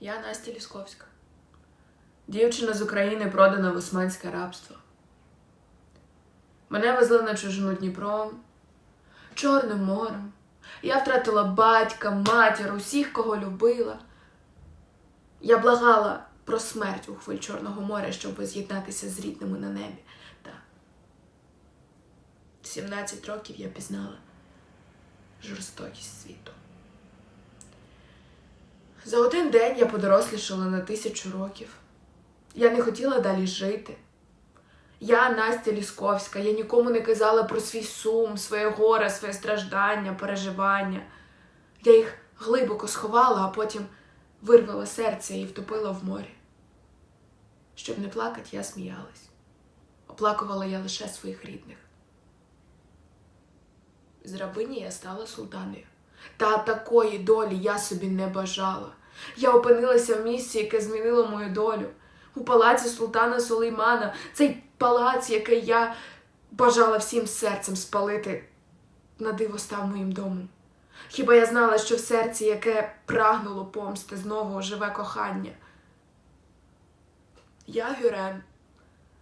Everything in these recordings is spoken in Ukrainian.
Я Настя Лісковська. Дівчина з України продана в османське рабство. Мене везли на чужину Дніпром, Чорним морем. Я втратила батька, матір, усіх, кого любила. Я благала про смерть у хвиль Чорного моря, щоб з'єднатися з рідними на небі. Та 17 років я пізнала жорстокість світу. За один день я подорослішала на тисячу років. Я не хотіла далі жити. Я Настя Лісковська, я нікому не казала про свій сум, своє горе, своє страждання, переживання. Я їх глибоко сховала, а потім вирвала серце і втопила в морі. Щоб не плакати, я сміялась. Оплакувала я лише своїх рідних. З рабині я стала султаною. Та такої долі я собі не бажала. Я опинилася в місці, яке змінило мою долю. У палаці султана Сулеймана, цей палац, який я бажала всім серцем спалити, на диво став моїм домом. Хіба я знала, що в серці, яке прагнуло помсти, знову живе кохання? Я Гюрем,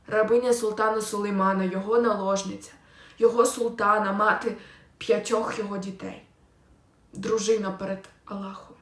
рабиня султана Сулеймана, його наложниця, його султана, мати п'ятьох його дітей, дружина перед Аллахом.